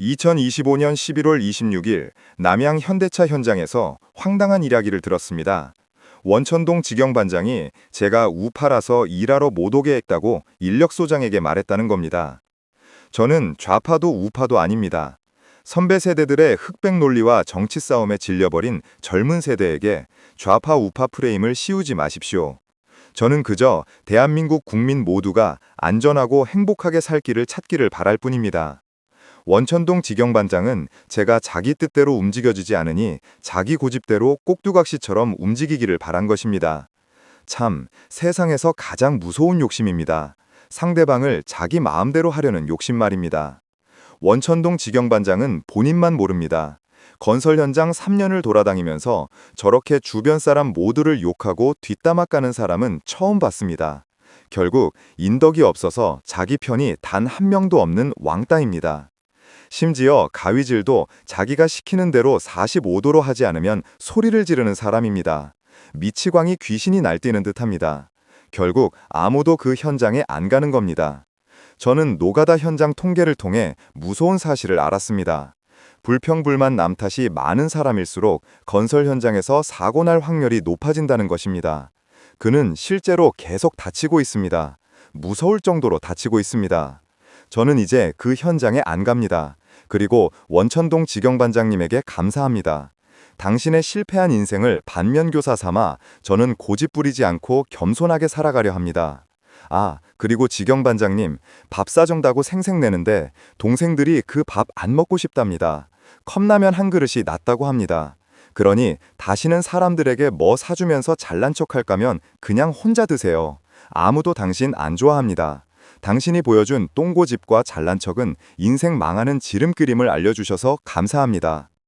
2025년 11월 26일 남양 현대차 현장에서 황당한 이야기를 들었습니다. 원천동 직영반장이 제가 우파라서 일하러 못 오게 했다고 인력소장에게 말했다는 겁니다. 저는 좌파도 우파도 아닙니다. 선배 세대들의 흑백 논리와 정치 싸움에 질려버린 젊은 세대에게 좌파 우파 프레임을 씌우지 마십시오. 저는 그저 대한민국 국민 모두가 안전하고 행복하게 살 길을 찾기를 바랄 뿐입니다. 원천동 직영반장은 제가 자기 뜻대로 움직여지지 않으니 자기 고집대로 꼭두각시처럼 움직이기를 바란 것입니다. 참, 세상에서 가장 무서운 욕심입니다. 상대방을 자기 마음대로 하려는 욕심 말입니다. 원천동 직영반장은 본인만 모릅니다. 건설 현장 3년을 돌아다니면서 저렇게 주변 사람 모두를 욕하고 뒷담화 까는 사람은 처음 봤습니다. 결국 인덕이 없어서 자기 편이 단 한 명도 없는 왕따입니다. 심지어 가위질도 자기가 시키는 대로 45도로 하지 않으면 소리를 지르는 사람입니다. 미치광이 귀신이 날뛰는 듯합니다. 결국 아무도 그 현장에 안 가는 겁니다. 저는 노가다 현장 통계를 통해 무서운 사실을 알았습니다. 불평불만 남 탓이 많은 사람일수록 건설 현장에서 사고 날 확률이 높아진다는 것입니다. 그는 실제로 계속 다치고 있습니다. 무서울 정도로 다치고 있습니다. 저는 이제 그 현장에 안 갑니다. 그리고 원천동 직영반장님에게 감사합니다. 당신의 실패한 인생을 반면교사 삼아 저는 고집 부리지 않고 겸손하게 살아가려 합니다. 아, 그리고 직영반장님, 밥 사준다고 생색내는데 동생들이 그 밥 안 먹고 싶답니다. 컵라면 한 그릇이 낫다고 합니다. 그러니 다시는 사람들에게 뭐 사주면서 잘난 척할 거면 그냥 혼자 드세요. 아무도 당신 안 좋아합니다. 당신이 보여준 똥고집과 잘난 척은 인생 망하는 지름그림을 알려주셔서 감사합니다.